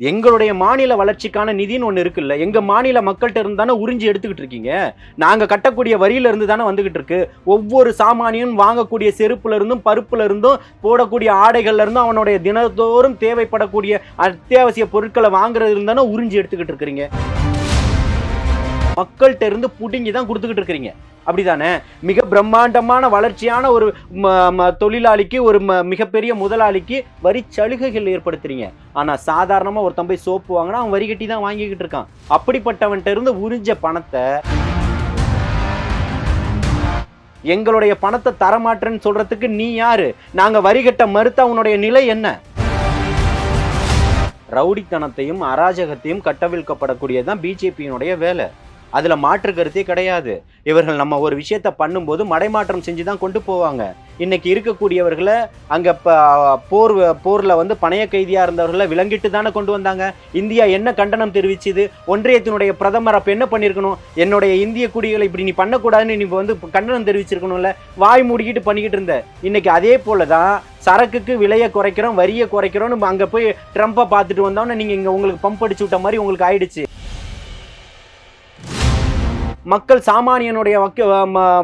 எங்களுடைய மாநில வளர்ச்சிக்கான நிதின்னு ஒன்று இருக்குல்ல எங்கள் மாநில மக்கள்கிட்ட இருந்து தானே உறிஞ்சி எடுத்துக்கிட்டு இருக்கீங்க? நாங்கள் கட்டக்கூடிய வரியிலிருந்து தானே வந்துக்கிட்டு இருக்கு. ஒவ்வொரு சாமானியும் வாங்கக்கூடிய செருப்புல இருந்தும் பருப்புல இருந்தும் போடக்கூடிய ஆடைகள்லேருந்தும் அவனுடைய தினத்தோறும் தேவைப்படக்கூடிய அத்தியாவசிய பொருட்களை வாங்குறதுலேருந்து தானே உறிஞ்சி எடுத்துக்கிட்டு இருக்கிறீங்க. மக்கள்கிட்ட இருந்து புடுங்கி தான் கொடுத்துக்கிட்டு இருக்கிறீங்க. அப்படிதானே? மிக பிரம்மாண்டமான வளர்ச்சியான ஒரு ம- ம- தொழிலாளிக்கு ஒரு ம- மிகப்பெரிய முதலாளிக்கு வரி சலுகைகள் ஏற்படுத்துறீங்க. ஆனால் சாதாரணமாக ஒரு தம்பி சோப்பு வாங்கினா அவன் வரி கட்டி தான் வாங்கிக்கிட்டு இருக்கான். அப்படிப்பட்டவன்கிட்ட இருந்து உறிஞ்ச பணத்தை எங்களுடைய பணத்தை தரமாட்டேன்னு சொல்றதுக்கு நீ யாரு? நாங்க வரி கட்ட மறுத்த உன்னுடைய நிலை என்ன? ரவுடித்தனத்தையும் அராஜகத்தையும் கட்டவிழ்க்கப்படக்கூடியதுதான் பிஜேபியினுடைய வேலை. அதில் மாற்று கருத்தே கிடையாது. இவர்கள் நம்ம ஒரு விஷயத்த பண்ணும்போது மடைமாற்றம் செஞ்சு தான் கொண்டு போவாங்க. இன்னைக்கு இருக்கக்கூடியவர்களை அங்கே இப்போ போர் போரில் வந்து பணைய கைதியாக இருந்தவர்களை விளங்கிட்டு தானே கொண்டு வந்தாங்க. இந்தியா என்ன கண்டனம் தெரிவிச்சுது? ஒன்றியத்தினுடைய பிரதமர் அப்போ என்ன பண்ணியிருக்கணும் என்னுடைய இந்திய குடிகளை இப்படி நீ பண்ணக்கூடாதுன்னு நீ வந்து கண்டனம் தெரிவிச்சிருக்கணும்ல? வாய் மூடிக்கிட்டு பண்ணிக்கிட்டு இருந்த. இன்னைக்கு அதே போலதான் சரக்குக்கு விலையை குறைக்கிறோம் வரியை குறைக்கிறோம்னு அங்கே போய் ட்ரம்ப்பை பார்த்துட்டு வந்தோன்னே நீங்கள் இங்கே உங்களுக்கு பம்ப் அடிச்சு விட்ட மாதிரி உங்களுக்கு ஆயிடுச்சு. மக்கள் சாமானியனுடைய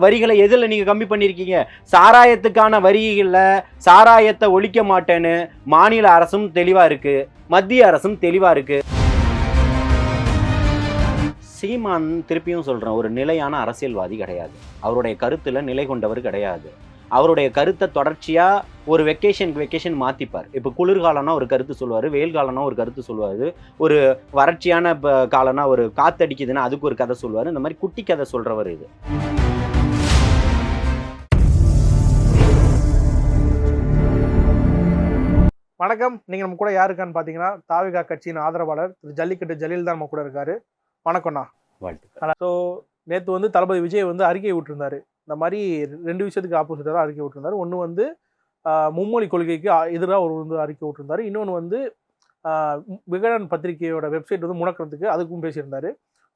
வரிகளை எதில் நீங்கள் கம்மி பண்ணியிருக்கீங்க சாராயத்துக்கான வரிகளில் சாராயத்தை ஒழிக்க மாட்டேன்னு மாநில அரசும் தெளிவாக இருக்குது மத்திய அரசும் தெளிவாக இருக்குது சீமான் திருப்பியும் சொல்கிறேன் ஒரு நிலையான அரசியல்வாதி கிடையாது. அவருடைய கருத்தில் நிலை கொண்டவர் கிடையாது. அவருடைய கருத்தை தொடர்ச்சியாக ஒரு வெக்கேஷனுக்கு வெக்கேஷன் மாற்றிப்பார் இப்போ குளிர்காலம்னா ஒரு கருத்து சொல்லுவார் வெயில் காலம்னா ஒரு கருத்து சொல்லுவார் ஒரு வறட்சியான ப- காலம்னா ஒரு காத்தடிக்குதுன்னா அதுக்கு ஒரு கதை சொல்லுவார். இந்த மாதிரி குட்டி கதை சொல்கிறவர் இது. வணக்கம். நீங்க நம்ம கூட யார் இருக்கான்னு பாத்தீங்கன்னா தாவிகா கட்சியின் ஆதரவாளர் திரு ஜல்லிக்கட்டு ஜலீல் தான் நம்ம கூட இருக்காரு. வணக்கம்ண்ணா. வாழ்த்து ஸோ நேற்று வந்து தளபதி விஜய் வந்து அறிக்கை விட்டுருந்தாரு. இந்த மாதிரி ரெண்டு விஷயத்துக்கு ஆப்போசிட்டாக தான் அறிக்கை விட்டுருந்தார். ஒன்று வந்து மும்மொழி கொள்கைக்கு எதிராக ஒரு வந்து அறிக்கை விட்டுருந்தார். இன்னொன்று வந்து விகடன் பத்திரிகையோட வெப்சைட் வந்து முடக்கிறதுக்கு அதுக்கும் பேசியிருந்தாரு.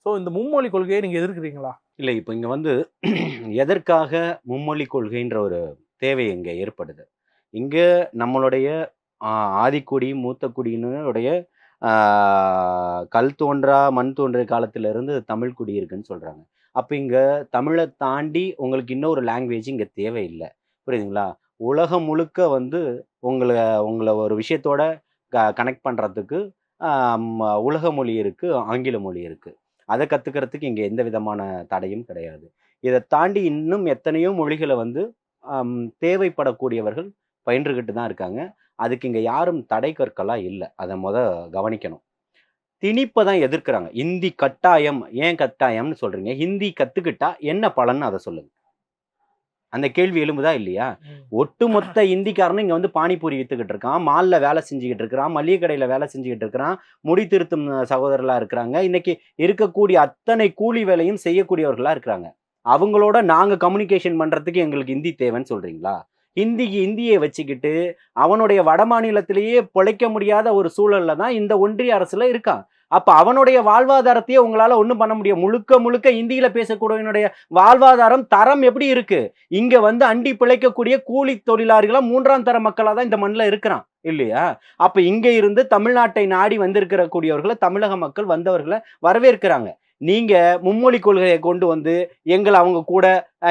ஸோ இந்த மும்மொழி கொள்கையை நீங்கள் எதிர்க்கிறீங்களா? இல்லை இப்போ இங்கே வந்து எதற்காக மும்மொழி கொள்கைன்ற ஒரு தேவை இங்கே ஏற்படுது? இங்கே நம்மளுடைய ஆதிக்குடி மூத்த குடியினருடைய கல் தோன்றா மண் தோன்றிய காலத்திலிருந்து தமிழ் குடி இருக்குன்னு சொல்கிறாங்க அப்போ இங்கே தமிழை தாண்டி உங்களுக்கு இன்னொரு லாங்குவேஜ் இங்கே தேவையில்லை. புரியுதுங்களா? உலகம் முழுக்க வந்து உங்களை உங்களை ஒரு விஷயத்தோட க கனெக்ட் பண்ணுறதுக்கு உலக மொழி இருக்குது ஆங்கில மொழி இருக்குது அதை கற்றுக்கிறதுக்கு இங்கே எந்த விதமான தடையும் கிடையாது. இதை தாண்டி இன்னும் எத்தனையோ மொழிகளை வந்து தேவைப்படக்கூடியவர்கள் பயின்றுகிட்டு தான் இருக்காங்க. அதுக்கு இங்கே யாரும் தடை கற்கலாம் இல்லை. அதை முத கவனிக்கணும். திணிப்பை தான் எதிர்க்கிறாங்க. ஹிந்தி கட்டாயம் ஏன் கட்டாயம்னு சொல்றீங்க. ஹிந்தி கத்துக்கிட்டா என்ன பலன் அதை சொல்லுங்க. அந்த கேள்வி எழும்புதா இல்லையா? ஒட்டுமொத்த இந்திக்காரனும் இங்க வந்து பானிபூரி வித்துக்கிட்டு இருக்கான். மால்ல வேலை செஞ்சுக்கிட்டு இருக்கிறான். மளிகை கடையில வேலை செஞ்சுக்கிட்டு இருக்கிறான். முடி திருத்தும் சகோதரர்களா இருக்கிறாங்க. இன்னைக்கு இருக்கக்கூடிய அத்தனை கூலி வேலையும் செய்யக்கூடியவர்களா இருக்கிறாங்க. அவங்களோட நாங்க கம்யூனிகேஷன் பண்றதுக்கு எங்களுக்கு ஹிந்தி தேவைன்னு சொல்றீங்களா? ஹிந்திக்கு இந்தியை வச்சுக்கிட்டு அவனுடைய வட மாநிலத்திலேயே பிழைக்க முடியாத ஒரு சூழல்ல தான் இந்த ஒன்றிய அரசுல இருக்கான். அப்ப அவனுடைய வாழ்வாதாரத்தையே உங்களால ஒன்றும் பண்ண முடியும். முழுக்க முழுக்க இந்தியில பேசக்கூடியவனுடைய வாழ்வாதாரம் தரம் எப்படி இருக்கு? இங்க வந்து அண்டி பிழைக்கக்கூடிய கூலி தொழிலாளிகளா மூன்றாம் தர மக்களா தான் இந்த மண்ணில் இருக்கிறான். இல்லையா? அப்ப இங்க இருந்து தமிழ்நாட்டை நாடி வந்திருக்கிற கூடியவர்களை தமிழக மக்கள் வந்தவர்களை வரவேற்கிறாங்க. நீங்கள் மும்மொழி கொள்கையை கொண்டு வந்து எங்களை அவங்க கூட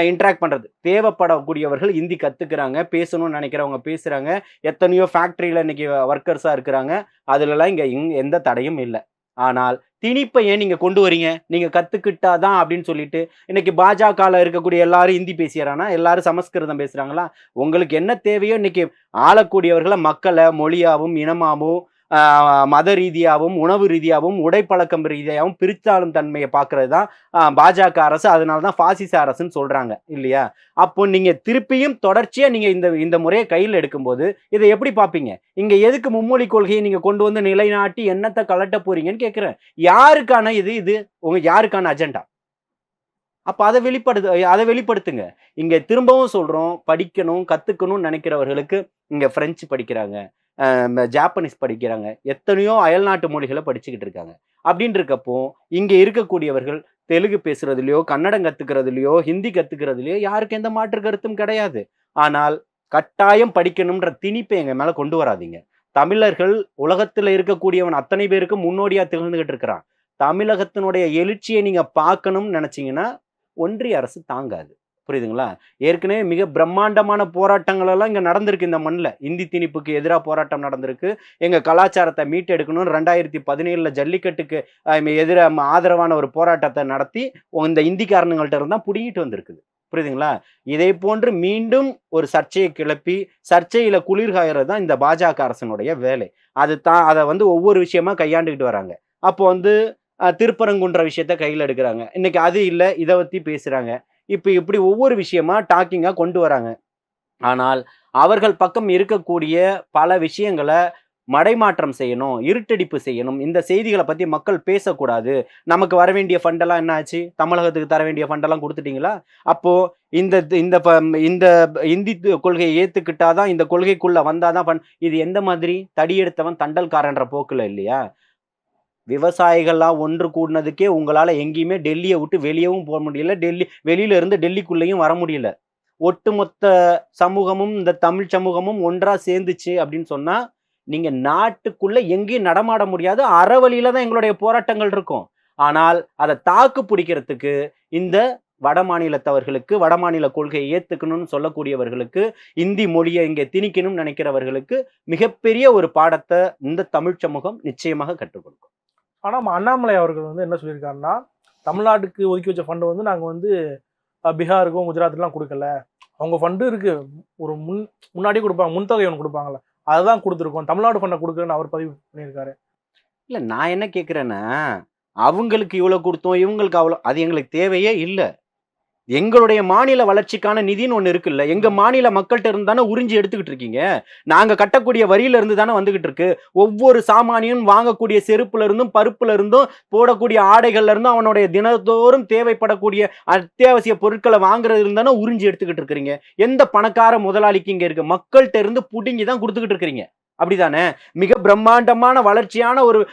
இன்ட்ராக்ட் பண்ணுறது தேவைப்படக்கூடியவர்கள் ஹிந்தி கற்றுக்கிறாங்க பேசணும்னு நினைக்கிறவங்க பேசுகிறாங்க எத்தனையோ ஃபேக்ட்ரியில் இன்றைக்கி ஒர்க்கர்ஸாக இருக்கிறாங்க. அதுலலாம் இங்கே இங் எந்த தடையும் இல்லை. ஆனால் திணிப்பை ஏன் நீங்கள் கொண்டு வரீங்க நீங்கள் கற்றுக்கிட்டா தான் அப்படின்னு சொல்லிட்டு இன்றைக்கி பாஜகவில் இருக்கக்கூடிய எல்லாரும் ஹிந்தி பேசியறானா எல்லாரும் சமஸ்கிருதம் பேசுகிறாங்களா உங்களுக்கு என்ன தேவையோ இன்றைக்கி ஆளக்கூடியவர்களை மக்களை மொழியாகவும் இனமாகவும் மத ரீதியாகவும் உணவு ரீதியாகவும் உடைப்பழக்கம் ரீதியாகவும் பிரித்தாளும் தன்மையை பார்க்கறது தான் பாஜக அரசு. அதனால தான் பாசிச அரசுன்னு சொல்கிறாங்க இல்லையா? அப்போ நீங்கள் திருப்பியும் தொடர்ச்சியாக நீங்கள் இந்த இந்த முறையை கையில் எடுக்கும்போது இதை எப்படி பார்ப்பீங்க? இங்கே எதுக்கு மும்மொழி கொள்கையை நீங்கள் கொண்டு வந்து நிலைநாட்டி என்னத்தை கலட்ட போறீங்கன்னு கேட்குறேன் யாருக்கான இது இது? உங்க யாருக்கான அஜெண்டா? அப்போ அதை வெளிப்படுத்து அதை வெளிப்படுத்துங்க. இங்கே திரும்பவும் சொல்கிறோம் படிக்கணும் கற்றுக்கணும்னு நினைக்கிறவர்களுக்கு இங்கே ஃப்ரெஞ்சு படிக்கிறாங்க. ஜாப்பனீஸ் படிக்கிறாங்க. எத்தனையோ அயல்நாட்டு மொழிகளை படிச்சுக்கிட்டு இருக்காங்க. அப்படின்னு இருக்கப்போ இங்கே இருக்கக்கூடியவர்கள் தெலுங்கு பேசுறதுலையோ கன்னடம் கத்துக்கிறதுலயோ ஹிந்தி கத்துக்கிறதுலயோ யாருக்கு எந்த மாற்று கருத்தும் கிடையாது. ஆனால் கட்டாயம் படிக்கணும்ன்ற திணிப்பை எங்க மேல கொண்டு வராதீங்க. தமிழர்கள் உலகத்துல இருக்கக்கூடியவன் அத்தனை பேருக்கு முன்னோடியா திகழ்ந்துகிட்டு இருக்கிறான். தமிழகத்தினுடைய எழுச்சியை நீங்க பார்க்கணும்னு நினைச்சீங்கன்னா ஒன்றிய அரசு தாங்காது. புரியுதுங்களா? ஏற்கனவே மிக பிரம்மாண்டமான போராட்டங்கள் எல்லாம் இங்கே நடந்திருக்கு இந்த மண்ணில். இந்தி திணிப்புக்கு எதிராக போராட்டம் நடந்திருக்கு. எங்கள் கலாச்சாரத்தை மீட்டெடுக்கணும் ரெண்டாயிரத்தி பதினேழில் ஜல்லிக்கட்டுக்கு எதிராக ஆதரவான ஒரு போராட்டத்தை நடத்தி இந்த இந்திக்காரனுங்கள்ட்ட இருந்தால் புடிங்கிட்டு வந்திருக்குது. புரியுதுங்களா? இதை போன்று மீண்டும் ஒரு சர்ச்சையை கிளப்பி சர்ச்சையில் குளிர்காயறது தான் இந்த பாஜக அரசனுடைய வேலை. அது தான் அதை வந்து ஒவ்வொரு விஷயமா கையாண்டுக்கிட்டு வராங்க. அப்போ வந்து திருப்பரங்குன்ற விஷயத்த கையில் எடுக்கிறாங்க. இன்னைக்கு அது இல்லை இதை பற்றி பேசுகிறாங்க இப்போ இப்படி ஒவ்வொரு விஷயமா டாக்கிங்காக கொண்டு வராங்க. ஆனால் அவர்கள் பக்கம் இருக்கக்கூடிய பல விஷயங்களை மடைமாற்றம் செய்யணும் இருட்டடிப்பு செய்யணும். இந்த செய்திகளை பற்றி மக்கள் பேசக்கூடாது. நமக்கு வர வேண்டிய ஃபண்டெல்லாம் என்ன ஆச்சு? தமிழகத்துக்கு தர வேண்டிய ஃபண்டெல்லாம் கொடுத்துட்டீங்களா? அப்போது இந்த இந்த ப- இந்த இந்தி கொள்கையை ஏற்றுக்கிட்டாதான் இந்த கொள்கைக்குள்ளே வந்தாதான் பண் இது எந்த மாதிரி? தடியெடுத்தவன் தண்டல்காரன்ற போக்கில் இல்லையா? விவசாயிகள்லாம் ஒன்று கூடினதுக்கே உங்களால் எங்கேயுமே டெல்லியை விட்டு வெளியவும் போக முடியல. டெல்லி வெளியிலேருந்து டெல்லிக்குள்ளேயும் வர முடியல. ஒட்டுமொத்த சமூகமும் இந்த தமிழ் சமூகமும் ஒன்றாக சேர்ந்துச்சு அப்படின்னு சொன்னால் நீங்கள் நாட்டுக்குள்ளே எங்கேயும் நடமாட முடியாது. அறவழியில் தான் எங்களுடைய போராட்டங்கள் இருக்கும். ஆனால் அதை தாக்கு பிடிக்கிறதுக்கு இந்த வட மாநிலத்தவர்களுக்கு வட மாநில கொள்கையை ஏற்றுக்கணும்னு சொல்லக்கூடியவர்களுக்கு இந்தி மொழியை இங்கே திணிக்கணும்னு நினைக்கிறவர்களுக்கு மிகப்பெரிய ஒரு பாடத்தை இந்த தமிழ் சமூகம் நிச்சயமாக கற்றுக் கொடுக்கும். ஆனால் நம்ம அண்ணாமலை அவர்கள் வந்து என்ன சொல்லியிருக்காருன்னா தமிழ்நாட்டுக்கு ஒதுக்கி வச்ச ஃபண்டு வந்து நாங்கள் வந்து பீகாருக்கும் குஜராத்துக்குலாம் கொடுக்கல. அவங்க ஃபண்டு இருக்குது ஒரு முன் முன்னாடியே கொடுப்பாங்க. முன்தொகை ஒன்று கொடுப்பாங்கல்ல. அதுதான் கொடுத்துருக்கோம். தமிழ்நாடு ஃபண்டை கொடுக்குறேன்னு அவர் பதிவு பண்ணியிருக்காரு. இல்லை நான் என்ன கேட்குறேன்னா அவங்களுக்கு இவ்வளோ கொடுத்தோம் இவங்களுக்கு அவ்வளோ அது எங்களுக்கு தேவையே இல்லை. எங்களுடைய மாநில வளர்ச்சிக்கான நிதின்னு ஒன்று இருக்குல்ல. எங்க மாநில மக்கள்கிட்ட இருந்து தானே உறிஞ்சி எடுத்துக்கிட்டு இருக்கீங்க. நாங்கள் கட்டக்கூடிய வரியில இருந்து தானே வந்துகிட்டு இருக்கு. ஒவ்வொரு சாமானியும் வாங்கக்கூடிய செருப்புல இருந்தும் பருப்புல இருந்தும் போடக்கூடிய ஆடைகள்ல இருந்தும் அவனுடைய தினத்தோறும் தேவைப்படக்கூடிய அத்தியாவசிய பொருட்களை வாங்குறது இருந்தானே உறிஞ்சி எடுத்துக்கிட்டு இருக்கிறீங்க. எந்த பணக்கார முதலாளிக்கு இங்க இருக்கு? மக்கள்கிட்ட இருந்து புடுங்கி தான் கொடுத்துக்கிட்டு இருக்கிறீங்க. அப்படிதானே? மிக பிரம்மாண்டமான வளர்ச்சியான ஒரு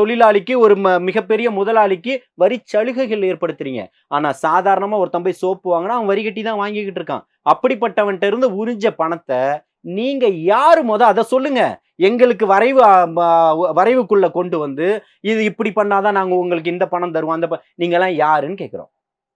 தொழிலாளிக்கு ஒரு மிகப்பெரிய முதலாளிக்கு வரி சலுகைகள் ஏற்படுத்துறீங்க. ஆனா சாதாரணமா ஒருத்தன் போய் சோப்பு வாங்கினா அவன் வரி கட்டி தான் வாங்கிக்கிட்டு இருக்கான். அப்படிப்பட்டவன்கிட்ட இருந்து உறிஞ்ச பணத்தை நீங்க யாரு முத அதை சொல்லுங்க. எங்களுக்கு வரைவு வரைவுக்குள்ள கொண்டு வந்து இது இப்படி பண்ணாதான் நாங்க உங்களுக்கு இந்த பணம் தருவோம். அந்த ப- நீங்கெல்லாம் யாருன்னு கேக்குறோம்.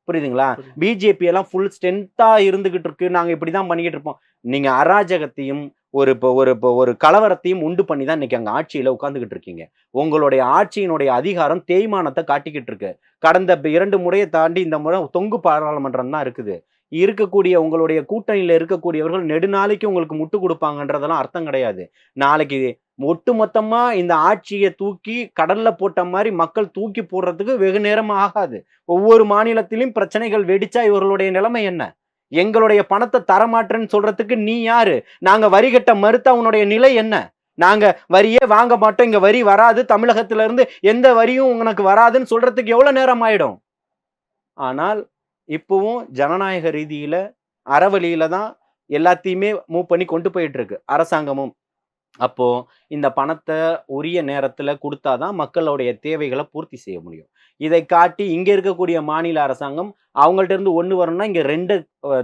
புரியுதுங்களா? புரியுது. பிஜேபி எல்லாம் ஃபுல் ஸ்ட்ரென்த்தா இருந்துகிட்டு இருக்கு. நாங்க இப்படிதான் பண்ணிக்கிட்டு இருப்போம். நீங்க அராஜகத்தையும் ஒரு இப்போ ஒரு இப்போ ஒரு கலவரத்தையும் உண்டு பண்ணி தான் இன்னைக்கு அங்கே ஆட்சியில் உட்காந்துக்கிட்டு இருக்கீங்க. உங்களுடைய ஆட்சியினுடைய அதிகாரம் தேய்மானத்தை காட்டிக்கிட்டு இருக்கு. கடந்த இரண்டு முறையை தாண்டி இந்த முறை தொங்கு பாராளுமன்றம் தான் இருக்குது. இருக்கக்கூடிய உங்களுடைய கூட்டணியில் இருக்கக்கூடியவர்கள் நெடுநாளைக்கு உங்களுக்கு முட்டு கொடுப்பாங்கன்றதெல்லாம் அர்த்தம் கிடையாது. நாளைக்கு ஒட்டு மொத்தமாக இந்த ஆட்சியை தூக்கி கடல்ல போட்ட மாதிரி மக்கள் தூக்கி போடுறதுக்கு வெகு நேரம் ஆகாது. ஒவ்வொரு மாநிலத்திலும் பிரச்சனைகள் வெடிச்சா இவர்களுடைய நிலைமை என்ன? எங்களுடைய பணத்தை தரமாட்டேன்னு சொல்றதுக்கு நீ யாரு? நாங்க வரி கட்ட மறுத்த உன்னுடைய நிலை என்ன? நாங்க வரியே வாங்க மாட்டோம் இங்க வரி வராது. தமிழகத்துல இருந்து எந்த வரியும் உனக்கு வராதுன்னு சொல்றதுக்கு எவ்வளவு நேரம் ஆயிடும்? ஆனால் இப்பவும் ஜனநாயக ரீதியில அறவழியில தான் எல்லாத்தையுமே மூவ் பண்ணி கொண்டு போயிட்டு இருக்கு அரசாங்கமும். அப்போ இந்த பணத்தை உரிய நேரத்துல கொடுத்தாதான் மக்களுடைய தேவைகளை பூர்த்தி செய்ய முடியும். இதை காட்டி இங்கே இருக்கக்கூடிய மாநில அரசாங்கம் அவங்கள்ட்ட இருந்து ஒன்று வரணும்னா இங்கே ரெண்டு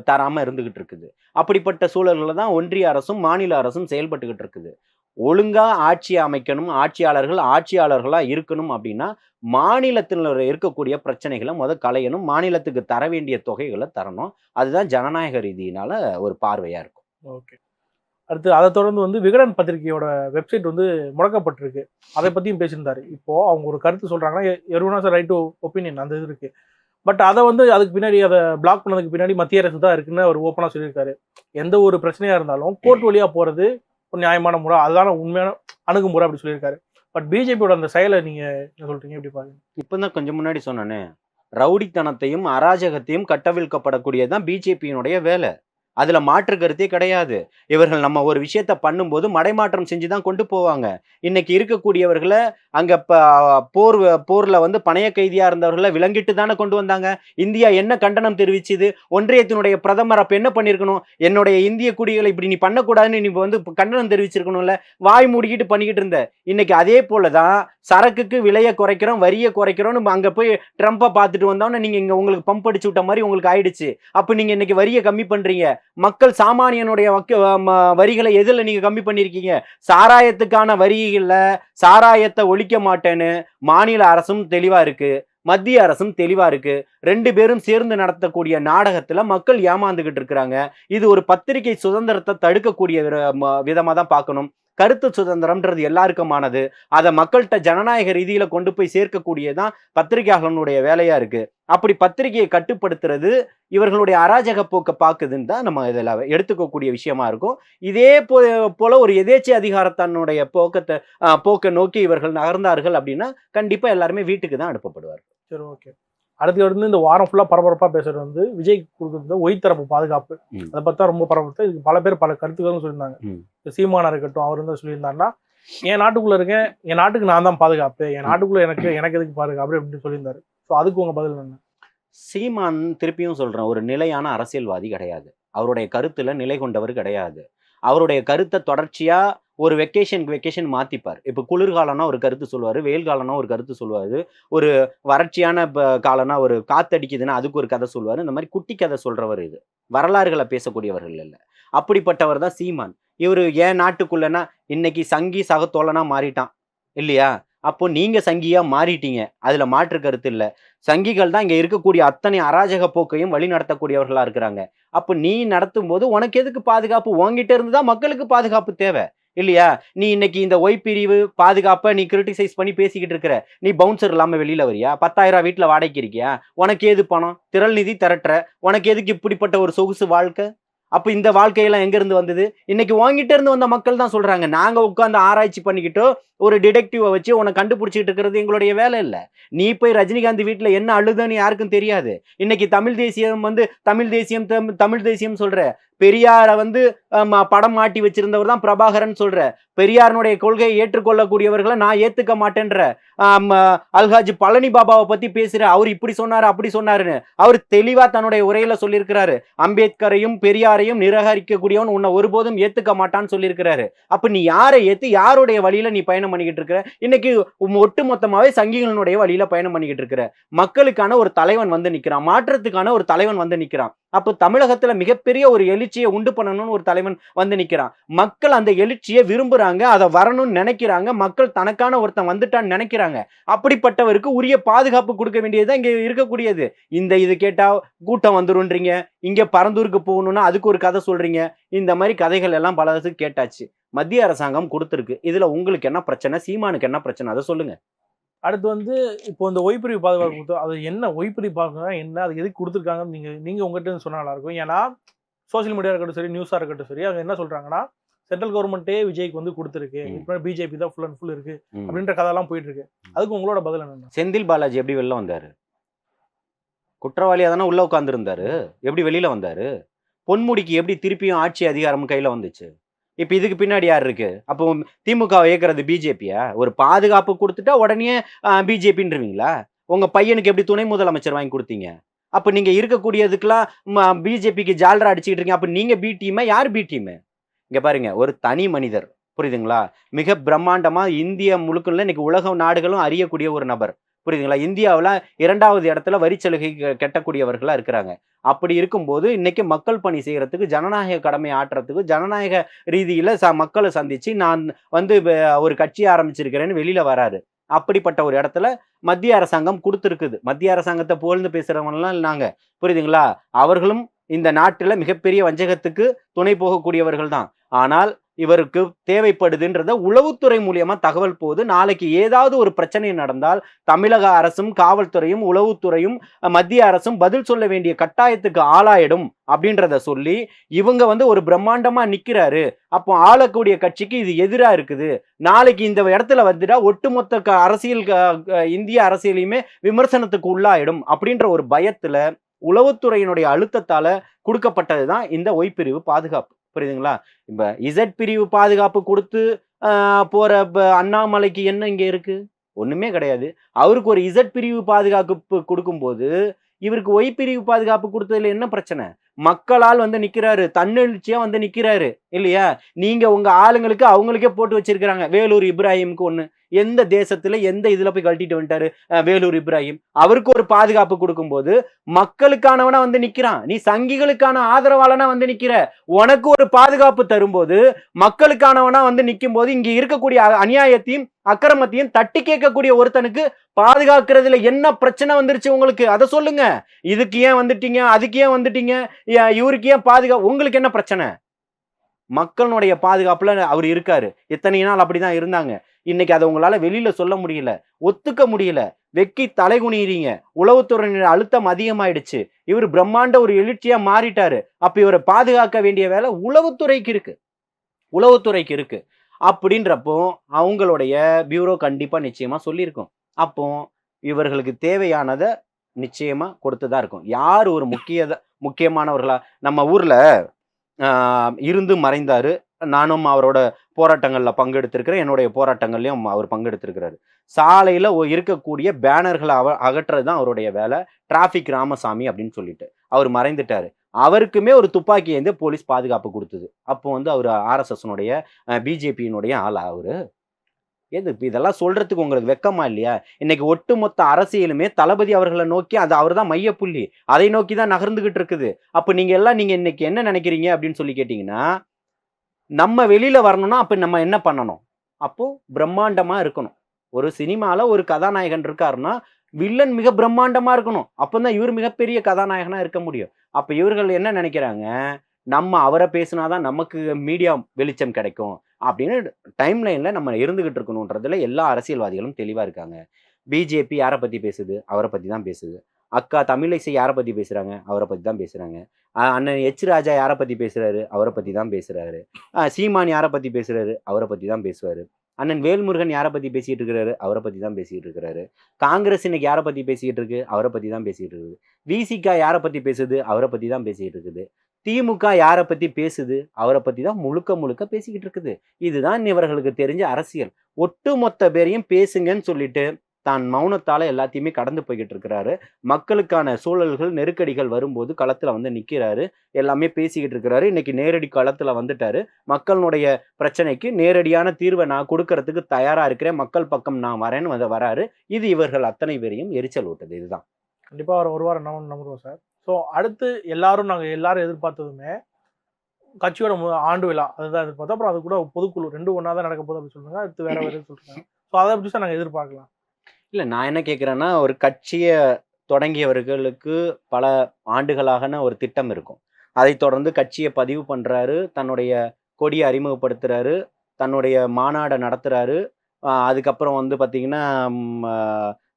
தராமல் இருந்துக்கிட்டு இருந்துகிட்டு இருக்குது. அப்படிப்பட்ட சூழல்களில் தான் ஒன்றிய அரசும் மாநில அரசும் செயல்பட்டுக்கிட்டு இருக்குது. ஒழுங்காக ஆட்சி அமைக்கணும் ஆட்சியாளர்கள் ஆட்சியாளர்களாக இருக்கணும் அப்படின்னா மாநிலத்தில் இருக்கக்கூடிய பிரச்சனைகளை முதல் களையணும் மாநிலத்துக்கு தர வேண்டிய தொகைகளை தரணும். அதுதான் ஜனநாயக ரீதியினால ஒரு பார்வையாக இருக்கும். ஓகே. அடுத்து அதை தொடர்ந்து வந்து விகடன் பத்திரிகையோட வெப்சைட் வந்து முடக்கப்பட்டிருக்கு. அதை பத்தியும் பேசியிருந்தாரு. இப்போ அவங்க ஒரு கருத்து சொல்றாங்கன்னா everyone has right to opinion அந்த இது இருக்கு. பட் அதை வந்து அதுக்கு பின்னாடி அதை பிளாக் பண்ணதுக்கு பின்னாடி மத்திய அரசு தான் இருக்குன்னு அவர் ஓப்பனாக சொல்லியிருக்காரு. எந்த ஒரு பிரச்சனையா இருந்தாலும் கோர்ட் வழியா போறது ஒரு நியாயமான முறை. அதுதான உண்மையான அணுகுமுறை அப்படி சொல்லியிருக்காரு. பட் பிஜேபியோட அந்த செயலை நீங்க என்ன சொல்றீங்க? எப்படி பாருங்க இப்பதான் கொஞ்சம் முன்னாடி சொன்னனே. ரவுடித்தனத்தையும் அராஜகத்தையும் கட்டவிழ்க்கப்படக்கூடியதுதான் பிஜேபியினுடைய வேலை. அதில் மாற்று கருத்தே கிடையாது. இவர்கள் நம்ம ஒரு விஷயத்த பண்ணும்போது மடைமாற்றம் செஞ்சு தான் கொண்டு போவாங்க. இன்னைக்கு இருக்கக்கூடியவர்களை அங்கே போர் போரில் வந்து பணைய கைதியாக இருந்தவர்களை விளங்கிட்டு தானே கொண்டு வந்தாங்க. இந்தியா என்ன கண்டனம் தெரிவிச்சுது? ஒன்றியத்தினுடைய பிரதமர் அப்போ என்ன பண்ணியிருக்கணும் என்னுடைய இந்திய குடிகளை இப்படி நீ பண்ணக்கூடாதுன்னு நீ வந்து கண்டனம் தெரிவிச்சிருக்கணும்ல? வாய் மூடிக்கிட்டு பண்ணிக்கிட்டு இருந்த. இன்னைக்கு அதே போல தான் சரக்குக்கு விலையை குறைக்கிறோம் வரியை குறைக்கிறோம்னு அங்கே போய் ட்ரம்ப்பை பார்த்துட்டு வந்தோம்னா நீங்கள் இங்கே உங்களுக்கு பம்ப் அடிச்சு விட்ட மாதிரி உங்களுக்கு ஆயிடுச்சு. அப்போ நீங்கள் இன்னைக்கு வரியை கம்மி பண்ணுறீங்க மக்கள் சாமானியனுடைய வக்க ம- வரிகளை எதில் நீங்கள் கம்மி பண்ணியிருக்கீங்க சாராயத்துக்கான வரிகளில் சாராயத்தை ஒழிக்க மாட்டேன்னு மாநில அரசும் தெளிவாக இருக்குது மத்திய அரசும் தெளிவா இருக்கு. ரெண்டு பேரும் சேர்ந்து நடத்தக்கூடிய நாடகத்துல மக்கள் ஏமாந்துகிட்டு இருக்கிறாங்க. இது ஒரு பத்திரிகை சுதந்திரத்தை தடுக்கக்கூடிய விர- ம- விதமா தான் பார்க்கணும். கருத்து சுதந்திரம்ன்றது எல்லாருக்குமானது. அதை மக்கள்கிட்ட ஜனநாயக ரீதியில் கொண்டு போய் சேர்க்கக்கூடியதான் பத்திரிகையாளனுடைய வேலையாக இருக்குது அப்படி பத்திரிகையை கட்டுப்படுத்துறது இவர்களுடைய அராஜக போக்கை பார்க்குதுன்னு தான் நம்ம இதில் எடுத்துக்கக்கூடிய விஷயமா இருக்கும். இதே போ போல ஒரு எதேச்சை அதிகாரத்தனுடைய போக்கத்தை போக்கை நோக்கி இவர்கள் நகர்ந்தார்கள் அப்படின்னா கண்டிப்பாக எல்லாருமே வீட்டுக்கு தான் அனுப்பப்படுவார் சரி ஓகே. அடுத்து வந்து இந்த வாரம் ஃபுல்லா பரபரப்பா பேசுறது வந்து விஜய் கொடுக்குறது ஒய் தரப்பு பாதுகாப்பு. அதை பார்த்தா ரொம்ப பரபரப்பு. இதுக்கு பல பேர் பல கருத்துக்களும் சொல்லியிருந்தாங்க. இப்ப சீமானா இருக்கட்டும் அவர் வந்து சொல்லியிருந்தாருன்னா என் நாட்டுக்குள்ள இருக்கேன் என் நாட்டுக்கு நான் தான் பாதுகாப்பு. என் நாட்டுக்குள்ள எனக்கு எனக்கு எதுக்கு பாதுகாப்பு? அப்படின்னு சொல்லியிருந்தாரு. ஸோ அதுக்கு உங்க பதில் என்ன? சீமான் திருப்பியும் சொல்றேன் ஒரு நிலையான அரசியல்வாதி கிடையாது. அவருடைய கருத்துல நிலை கொண்டவர் கிடையாது. அவருடைய கருத்தை தொடர்ச்சியா ஒரு வெக்கேஷனுக்கு வெக்கேஷன் மாற்றிப்பார் இப்போ குளிர்காலம்னா ஒரு கருத்து சொல்லுவார் வெயில் காலம்னா ஒரு கருத்து சொல்லுவார் ஒரு வறட்சியான இப்போ காலம்னா ஒரு காத்தடிக்குதுன்னா அதுக்கு ஒரு கதை சொல்லுவார் இந்த மாதிரி குட்டி கதை சொல்கிறவர் இது. வரலாறுகளை பேசக்கூடியவர்கள் இல்லை. அப்படிப்பட்டவர் தான் சீமான். இவர் ஏன் நாட்டுக்குள்ளனா இன்னைக்கு சங்கி சகத்தோழனா மாறிட்டான் இல்லையா? அப்போ நீங்கள் சங்கியாக மாறிட்டீங்க. அதில் மாற்று கருத்து இல்லை. சங்கிகள் தான் இங்கே இருக்கக்கூடிய அத்தனை அராஜக போக்கையும் வழி நடத்தக்கூடியவர்களாக இருக்கிறாங்க. அப்போ நீ நடத்தும் போது உனக்கு எதுக்கு பாதுகாப்பு? உன்கிட்ட இருந்து தான் மக்களுக்கு பாதுகாப்பு தேவை. இல்லையா? நீ இன்னைக்கு இந்த ஒய் பிரிவு பாதுகாப்பை நீ கிரிட்டிசைஸ் பண்ணி பேசிக்கிட்டு இருக்கிற நீ பவுன்சர் இல்லாமல் வெளியில் வரியா? பத்தாயிரம் வீட்டில் வாடகைக்கு இருக்கியா? உனக்கு ஏது பணம்? திரள் நிதி திரட்டுற. உனக்கு எதுக்கு இப்படிப்பட்ட ஒரு சொகுசு வாழ்க்கை? அப்போ இந்த வாழ்க்கையெல்லாம் எங்கேருந்து வந்தது? இன்னைக்கு வாங்கிட்டு இருந்து வந்த மக்கள் தான் சொல்கிறாங்க நாங்கள் உட்காந்து ஆராய்ச்சி பண்ணிக்கிட்டோ ஒரு டிடெக்டிவை வச்சு உன்னை கண்டுபிடிச்சிட்டு இருக்கிறது எங்களுடைய வேலை இல்லை. நீ போய் ரஜினிகாந்த் வீட்டில் என்ன அழுதுன்னு யாருக்கும் தெரியாது. இன்னைக்கு தமிழ் தேசியம் வந்து தமிழ் தேசியம் தமிழ் தேசியம் சொல்கிற பெரியாரை வந்து படம் மாட்டி வச்சிருந்தவர் தான் பிரபாகரன் சொல்ற. பெரியாரனுடைய கொள்கையை ஏற்றுக்கொள்ளக்கூடியவர்களை நான் ஏத்துக்க மாட்டேன்ற. அல்ஹாஜ் பழனி பாபாவை பத்தி பேசுற. அவர் இப்படி சொன்னாரு அப்படி சொன்னாருன்னு. அவர் தெளிவா தன்னுடைய உரையில சொல்லியிருக்கிறாரு. அம்பேத்கரையும் பெரியாரையும் நிராகரிக்கக்கூடியவன் உன்னை ஒருபோதும் ஏத்துக்க மாட்டான்னு சொல்லியிருக்கிறாரு. அப்ப நீ யாரை ஏத்து யாருடைய வழியில நீ பயணம் பண்ணிக்கிட்டு இருக்கிற? இன்னைக்கு ஒட்டு மொத்தமாவே சங்கிகளுடைய வழியில பயணம் பண்ணிக்கிட்டு இருக்கிற. மக்களுக்கான ஒரு தலைவன் வந்து நிக்கிறான். மாற்றத்துக்கான ஒரு தலைவன் வந்து நிக்கிறான். அப்போ தமிழகத்துல மிகப்பெரிய ஒரு எழுச்சியை உண்டு பண்ணணும்னு ஒரு தலைவன் வந்து நிற்கிறான் மக்கள் அந்த எழுச்சியை விரும்புகிறாங்க அதை வரணும்னு நினைக்கிறாங்க மக்கள் தனக்கான ஒருத்தன் வந்துட்டான்னு நினைக்கிறாங்க. அப்படிப்பட்டவருக்கு உரிய பாதுகாப்பு கொடுக்க வேண்டியது இங்கே இருக்கக்கூடியது. இந்த இது கேட்டால் கூட்டம் வந்துருன்றீங்க இங்கே பரந்தூருக்கு போகணும்னா அதுக்கு ஒரு கதை சொல்கிறீங்க இந்த மாதிரி கதைகள் எல்லாம் பல கேட்டாச்சு. மத்திய அரசாங்கம் கொடுத்துருக்கு. இதில் உங்களுக்கு என்ன பிரச்சனை? சீமானுக்கு என்ன பிரச்சனை? அதை சொல்லுங்கள் அடுத்து வந்து இப்போ இந்த ஒய்பிரிவு பாதுகாப்பு கொடுத்தோம் அது என்ன? ஒய்பிரிவு பாதுகாப்பு என்ன? அது எதுக்கு கொடுத்துருக்காங்கன்னு நீங்கள் நீங்கள் உங்கள்கிட்ட சொன்னால் நல்லாயிருக்கும் ஏன்னா சோஷியல் மீடியா இருக்கட்டும் சரி நியூஸா இருக்கட்டும் சரி அவங்க என்ன சொல்றாங்கன்னா சென்ட்ரல் கவர்மெண்ட்டே விஜய்க்கு வந்து கொடுத்துருக்கு. இப்போ பிஜேபி தான் ஃபுல் அண்ட் ஃபுல் இருக்கு. அப்படின்ற கதையெல்லாம் போயிட்டு இருக்கு அதுக்கு உங்களோட பதில் என்ன செந்தில் பாலாஜி எப்படி வெளில வந்தாரு? குற்றவாளியா தானே உள்ள உட்காந்துருந்தாரு எப்படி வெளியில வந்தாரு? பொன்முடிக்கு எப்படி திருப்பியும் ஆட்சி அதிகாரம் கையில வந்துச்சு? இப்ப இதுக்கு பின்னாடி யார் இருக்கு? அப்போ திமுக இயக்குறது பிஜேபியா ஒரு பாதுகாப்பு கொடுத்துட்டா உடனே பிஜேபின்றவீங்களா உங்க பையனுக்கு எப்படி துணை முதலமைச்சர் வாங்கி கொடுத்தீங்க? அப்போ நீங்கள் இருக்கக்கூடியதுக்கெல்லாம் பிஜேபிக்கு ஜால்ரா அடிச்சுக்கிட்டு இருக்கீங்க. அப்போ நீங்கள் பி டீமா யார் பி டீமு இங்கே பாருங்கள் ஒரு தனி மனிதர். புரியுதுங்களா? மிக பிரம்மாண்டமாக இந்திய முழுக்கல இன்னைக்கு உலக நாடுகளும் அறியக்கூடிய ஒரு நபர். புரியுதுங்களா? இந்தியாவில் இரண்டாவது இடத்துல வரி சலுகை கெ- இருக்கிறாங்க. அப்படி இருக்கும்போது இன்னைக்கு மக்கள் பணி செய்கிறதுக்கு ஜனநாயக கடமை ஆற்றுறதுக்கு ஜனநாயக ரீதியில் ச மக்களை சந்தித்து நான் வந்து ஒரு கட்சி ஆரம்பிச்சிருக்கிறேன்னு வெளியில் வராரு. அப்படிப்பட்ட ஒரு இடத்துல மத்திய அரசாங்கம் கொடுத்துருக்குது. மத்திய அரசாங்கத்தை புகழ்ந்து பேசுகிறவங்களாம் நாங்கள் புரியுதுங்களா? அவர்களும் இந்த நாட்டில் மிகப்பெரிய வஞ்சகத்துக்கு துணை போகக்கூடியவர்கள் தான். ஆனால் இவருக்கு தேவைப்படுதுன்றத உளவுத்துறை மூலியமா தகவல் போகுது நாளைக்கு ஏதாவது ஒரு பிரச்சனை நடந்தால் தமிழக அரசும் காவல்துறையும் உளவுத்துறையும் மத்திய அரசும் பதில் சொல்ல வேண்டிய கட்டாயத்துக்கு ஆளாயிடும் அப்படின்றத சொல்லி இவங்க வந்து ஒரு பிரம்மாண்டமா நிக்கிறாரு. அப்போ ஆளக்கூடிய கட்சிக்கு இது எதிரா இருக்குது. நாளைக்கு இந்த இடத்துல வந்துட்டா ஒட்டுமொத்த க- அரசியல் க- இந்திய அரசியலையுமே விமர்சனத்துக்கு உள்ளாயிடும் அப்படின்ற ஒரு பயத்துல உளவுத்துறையினுடைய அழுத்தத்தால கொடுக்கப்பட்டது தான் இந்த ஒய்பிரிவு பாதுகாப்பு. புரியுதுங்களா? இப்ப இசட் பிரிவு பாதுகாப்பு கொடுத்து போகிற போற அண்ணாமலைக்கு என்ன இங்க இருக்கு? ஒண்ணுமே கிடையாது. அவருக்கு ஒரு இசட் பிரிவு பாதுகாப்பு கொடுக்கும்போது இவருக்கு ஒய் பிரிவு பாதுகாப்பு கொடுத்ததுல என்ன பிரச்சனை? மக்களால் வந்து நிற்கிறாரு தன்னெழுச்சியா வந்து நிற்கிறாரு இல்லையா? நீங்க உங்க ஆளுங்களுக்கு அவங்களுக்கே போட்டு வச்சிருக்கிறாங்க. வேலூர் இப்ராஹிமுக்கு ஒன்று எந்த தேசத்துல எந்த இதுல போய் கழட்டிட்டு வந்துட்டாரு? வேலூர் இப்ராஹிம். அவருக்கு ஒரு பாதுகாப்பு கொடுக்கும்போது மக்களுக்கானவனா வந்து நிக்கிறான். நீ சங்கிகளுக்கான ஆதரவாளனா வந்து நிக்கிற. உனக்கு ஒரு பாதுகாப்பு தரும்போது மக்களுக்கானவனா வந்து நிற்கும் போது இங்க இருக்கக்கூடிய அநியாயத்தையும் அக்கிரமத்தையும் தட்டி கேட்கக்கூடிய ஒருத்தனுக்கு பாதுகாக்கிறதுல என்ன பிரச்சனை வந்துருச்சு உங்களுக்கு? அதை சொல்லுங்க. இதுக்கு ஏன் வந்துட்டீங்க? அதுக்கு ஏன் வந்துட்டீங்க? இவருக்கு ஏன் பாதுகா உங்களுக்கு என்ன பிரச்சனை? மக்களுடைய பாதுகாப்புல அவர் இருக்காரு. எத்தனை நாள் அப்படிதான் இருந்தாங்க. இன்னைக்கு அதை உங்களால வெளியில சொல்ல முடியல. ஒத்துக்க முடியல. வெக்கி தலைகுனிறீங்க உளவுத்துறையினர் அழுத்தம் அதிகமாயிடுச்சு. இவர் பிரம்மாண்ட ஒரு எழுச்சியா மாறிட்டாரு. அப்ப இவரை பாதுகாக்க வேண்டிய வேலை உளவுத்துறைக்கு இருக்கு. உளவுத்துறைக்கு இருக்கு. அப்படின்றப்போ அவங்களுடைய பியூரோ கண்டிப்பா நிச்சயமா சொல்லியிருக்கும். அப்போ இவர்களுக்கு தேவையானதை நிச்சயமா கொடுத்துதான் இருக்கும். யார் ஒரு முக்கிய முக்கியமானவர்களா? நம்ம ஊர்ல இருந்து மறைந்தார். நானும் அவரோட போராட்டங்களில் பங்கெடுத்திருக்கிறேன் என்னுடைய போராட்டங்கள்லையும் அவர் பங்கெடுத்திருக்கிறாரு. சாலையில் இருக்கக்கூடிய பேனர்களை அவ அகற்றுறது தான் அவருடைய வேலை. டிராஃபிக் ராமசாமி அப்படின்னு சொல்லிட்டு அவர் மறைந்துட்டார். அவருக்குமே ஒரு துப்பாக்கி வந்து போலீஸ் பாதுகாப்பு கொடுத்தது. அப்போ வந்து அவர் ஆர்எஸ்எஸ்னுடைய பிஜேபியினுடைய ஆளாக அவர். எது இதெல்லாம் சொல்றதுக்கு உங்களுக்கு வெக்கமா இல்லையா? இன்னைக்கு ஒட்டுமொத்த அரசியலுமே தளபதி அவர்களை நோக்கி அது அவர் தான் மையப்புள்ளி. அதை நோக்கி தான் நகர்ந்துகிட்டு இருக்குது. அப்போ நீங்க எல்லாம் நீங்க இன்னைக்கு என்ன நினைக்கிறீங்க அப்படின்னு சொல்லி கேட்டீங்கன்னா நம்ம வெளியில வரணும்னா அப்ப நம்ம என்ன பண்ணணும்? அப்போ பிரம்மாண்டமா இருக்கணும். ஒரு சினிமால ஒரு கதாநாயகன் இருக்காருன்னா வில்லன் மிக பிரம்மாண்டமா இருக்கணும். அப்போதான் இவர் மிகப்பெரிய கதாநாயகனா இருக்க முடியும். அப்ப இவர்கள் என்ன நினைக்கிறாங்க? நம்ம அவரை பேசினாதான் நமக்கு மீடியா வெளிச்சம் கிடைக்கும். அப்படின்னு டைம் லைனில் நம்ம இருந்துகிட்டு இருக்கணுன்றதுல எல்லா அரசியல்வாதிகளும் தெளிவாக இருக்காங்க. பிஜேபி யாரை பற்றி பேசுது? அவரை பற்றி தான் பேசுது. அக்கா தமிழிசை யாரை பற்றி பேசுகிறாங்க அவரை பற்றி தான் பேசுகிறாங்க அண்ணன் எச் ராஜா யாரை பற்றி பேசுகிறாரு அவரை பற்றி தான் பேசுகிறாரு சீமான் யாரை பற்றி பேசுகிறாரு அவரை பற்றி தான் பேசுவார். அண்ணன் வேல்முருகன் யாரை பற்றி பேசிகிட்டு இருக்கிறாரு அவரை பற்றி தான் பேசிகிட்டு இருக்கிறாரு காங்கிரஸ் இன்னைக்கு யாரை பற்றி பேசிக்கிட்டு இருக்கு? அவரை பற்றி தான் பேசிகிட்டு இருக்குது. விசிகா யாரை பற்றி பேசுது? அவரை பற்றி தான் பேசிகிட்டு இருக்குது. திமுக யாரை பத்தி பேசுது? அவரை பத்தி தான் முழுக்க முழுக்க பேசிக்கிட்டு இருக்குது. இதுதான் இவர்களுக்கு தெரிஞ்ச அரசியல். ஒட்டுமொத்த பேரையும் பேசுங்கன்னு சொல்லிட்டு தான் மௌனத்தால எல்லாத்தையுமே கடந்து போய்கிட்டு இருக்கிறாரு. மக்களுக்கான சூழல்கள் நெருக்கடிகள் வரும்போது களத்துல வந்து நிக்கிறாரு. எல்லாமே பேசிக்கிட்டு இருக்கிறாரு. இன்னைக்கு நேரடி களத்துல வந்துட்டாரு. மக்களுடைய பிரச்சனைக்கு நேரடியான தீர்வை நான் கொடுக்கறதுக்கு தயாரா இருக்கிறேன். மக்கள் பக்கம் நான் வரேன்னு வந்து வராரு. இது இவர்கள் அத்தனை பேரையும் எரிச்சல் ஊட்டுது இதுதான். கண்டிப்பா அவர் ஒரு வாரம் நம்ம நம்புறோம் சார். ஸோ அடுத்து எல்லாரும் நாங்கள் எல்லாரும் எதிர்பார்த்ததுமே கட்சியோட மு- ஆண்டு விழா. அதுதான் எதிர்பார்த்தோம். அப்புறம் அது கூட பொதுக்குழு ரெண்டு ஒன்றா தான் நடக்க போகுது அப்படின்னு சொல்றாங்க. அடுத்து வேற வேறு சொல்கிறாங்க ஸோ அதை பற்றி தான் நாங்கள் எதிர்பார்க்கலாம். இல்லை நான் என்ன கேட்குறேன்னா ஒரு கட்சியை தொடங்கியவர்களுக்கு பல ஆண்டுகளாகன ஒரு திட்டம் இருக்கும். அதை தொடர்ந்து கட்சியை பதிவு பண்ணுறாரு தன்னுடைய கொடியை அறிமுகப்படுத்துகிறாரு தன்னுடைய மாநாடை நடத்துகிறாரு அதுக்கப்புறம் வந்து பார்த்திங்கன்னா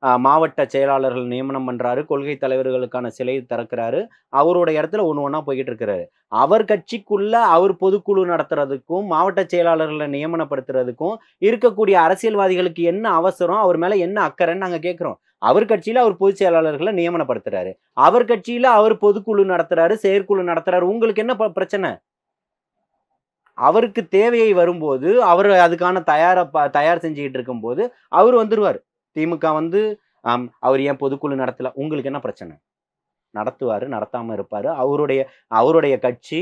மாவட்ட செயலாளர்கள் நியமனம் பண்ணுறாரு கொள்கை தலைவர்களுக்கான சிலை திறக்கிறாரு அவரோட இடத்துல ஒன்று ஒன்றா போய்கிட்டு இருக்கிறாரு அவர் கட்சிக்குள்ள அவர் பொதுக்குழு நடத்துறதுக்கும் மாவட்ட செயலாளர்களை நியமனப்படுத்துறதுக்கும் இருக்கக்கூடிய அரசியல்வாதிகளுக்கு என்ன அவசரம் அவர் மேலே என்ன அக்கறைன்னு நாங்கள் கேட்குறோம் அவர் கட்சியில் அவர் பொதுச் செயலாளர்களை நியமனப்படுத்துறாரு. அவர் கட்சியில் அவர் பொதுக்குழு நடத்துறாரு செயற்குழு நடத்துறாரு. உங்களுக்கு என்ன ப- பிரச்சனை? அவருக்கு தேவையை வரும்போது அவர் அதுக்கான தயார ப- தயார் செஞ்சுக்கிட்டு இருக்கும்போது அவர் வந்துடுவார் திமுக வந்து ஆம், அவர் ஏன் பொதுக்குழு நடத்தல? உங்களுக்கு என்ன பிரச்சனை? நடத்துவார் நடத்தாமல் இருப்பார். அவருடைய அவருடைய கட்சி